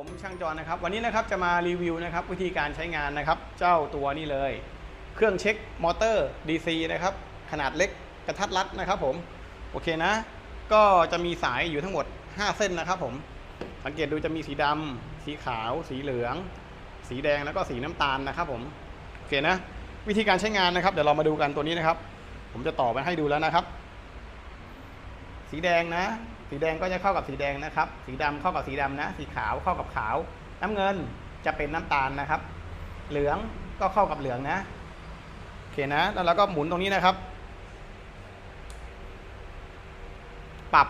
ผมช่างจอนะครับ วันนี้นะครับจะมารีวิวนะครับวิธีการใช้งานนะครับ เจ้าตัวนี้เลย เครื่องเช็คมอเตอร์ DC นะครับ ขนาดเล็กกระทัดรัดนะครับผม โอเคนะ ก็จะมีสายอยู่ทั้งหมด 5 เส้นนะครับผม สังเกตดูจะมีสีดำสีขาว สีเหลือง สีแดงแล้วก็สีน้ำตาลนะครับผม โอเคนะ วิธีการใช้งานนะครับ เดี๋ยวเรามาดูกันตัวนี้นะครับ ผมจะต่อไปให้ดูแล้วนะครับ สีแดงนะ สีแดงก็จะเข้ากับสีแดงนะครับ สีดำเข้ากับสีดำนะ สีขาวเข้ากับขาว น้ำเงินจะเป็นน้ำตาลนะครับ เหลืองก็เข้ากับเหลืองนะโอเคนะ แล้วเราก็หมุนตรงนี้นะครับ ปรับ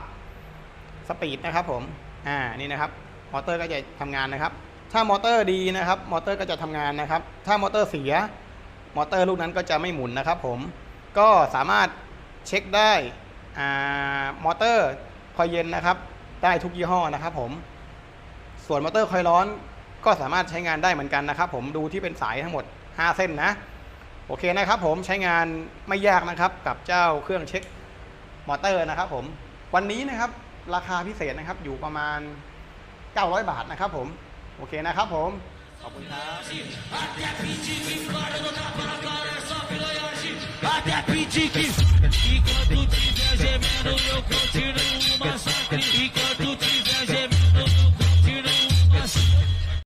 สปีดนะครับผมอ่านี่นะครับ มอเตอร์ก็จะทำงานนะครับ ถ้ามอเตอร์ดีนะครับ มอเตอร์ก็จะทำงานนะครับ ถ้ามอเตอร์เสีย มอเตอร์ลูกนั้นก็จะไม่หมุนนะครับ ผมก็สามารถเช็คได้ มอเตอร์คอยเย็นนะครับ ได้ทุกยี่ห้อนะครับผม ส่วนมอเตอร์คอยร้อนก็สามารถใช้งานได้เหมือนกันนะครับ ผมดูที่เป็นสายทั้งหมด 5 เส้นนะ โอเคนะครับ ผมใช้งานไม่ยากนะครับ กับเจ้าเครื่องเช็คมอเตอร์นะครับ ผมวันนี้นะครับ ราคาพิเศษนะครับอยู่ประมาณ 900 บาทนะครับ ผม โอเคนะครับ ผมขอบคุณครับ pedir que E quando tiver gemendo eu